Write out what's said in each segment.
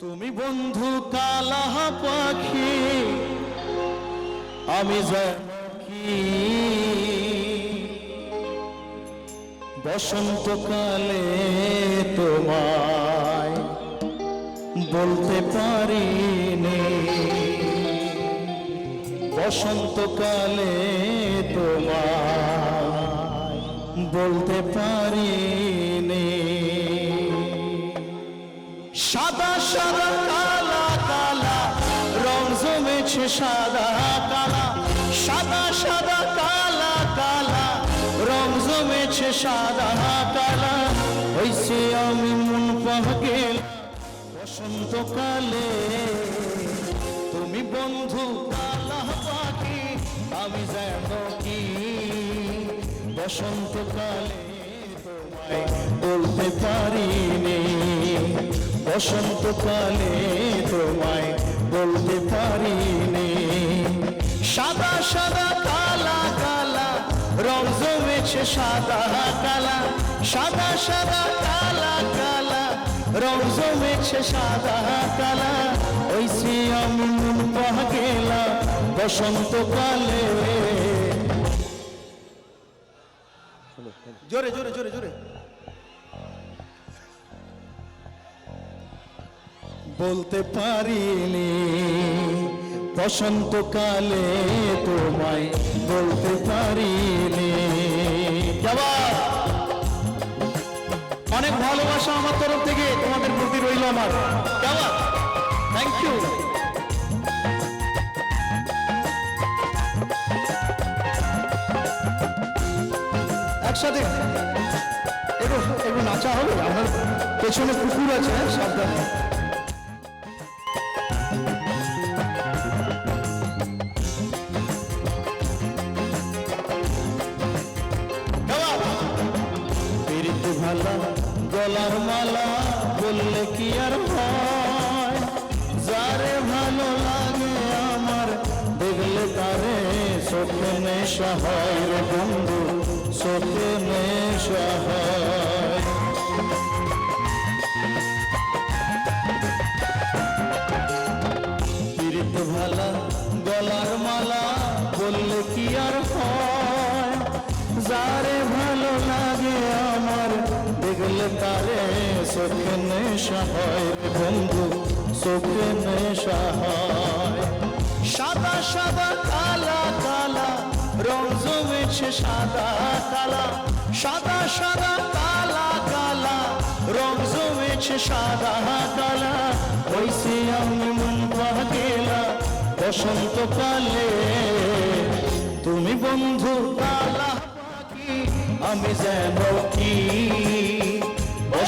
তুমি বন্ধু কালা পাখি, আমি কি বসন্তকালে তোমায় বলতে পারিনি। বসন্তকালে তোমায় বলতে পারি পারিনি। সাদা সাদা, কালা কালা, রং জমেছে সাদা, কালা। সাদা সাদা, কালা কালা, রং জমেছে সাদা, কালা। হইছে আমি মন পাগেল বসন্তকালে। তুমি বন্ধু কালা পাখি, আমি যেন কি? বসন্তকালে তোমায় বলতে পারিনি বসন্তকালে তোমায় বলতে পারিনি। সাদা সাদা, কালা কালা, রং জমেছে সাদা, কালা। সাদা সাদা, কালা কালা, রং জমেছে সাদা, কালা। ওইসি আমি মন পাগেলা বসন্তকালে। জোরে জোরে জোরে জোরে। বলতে পারিনি। বসন্তকালে তোমায় বলতে পারিনি। অনেক ভালোবাসা আমার তরফ থেকে তোমাদের প্রতি রইল আমার। কেমন থ্যাংক ইউ একসাথে একটু একটু নাচা হবে। আমার পেছনে কুকুর আছে হ্যাঁ, সাবধানে। গলার মালা বললে কি আর হয়? যারে ভালো লাগে আমার, দেখলে তারে চোখে নেশা হয় রে বন্ধু চোখে নেশা হয়। পিরিত ভালা গলার মালা বললে কি আর হয়? যারে দেখলে তারে চোখে নেশা হয় বন্ধু চোখে নেশা হয় সাদা সাদা, কালা কালা, রং জমেছে সাদা, কালা। সাদা সাদা, কালা কালা, রং জমেছে সাদা, কালা। হইছে আমি মন পাগেলা বসন্তকালে তুমি বন্ধু কালা পাখি, আমি যেন কি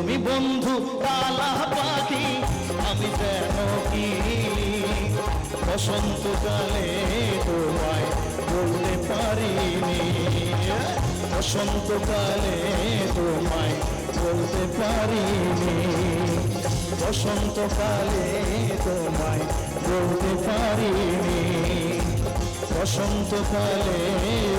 তুমি বন্ধু কালা পাখি, আমি যেন কি? বসন্তকালে তোমায় বলতে পারিনি। বসন্তকালে তোমায় বলতে পারিনি। বসন্তকালে তোমায় বলতে পারিনি। বসন্তকালে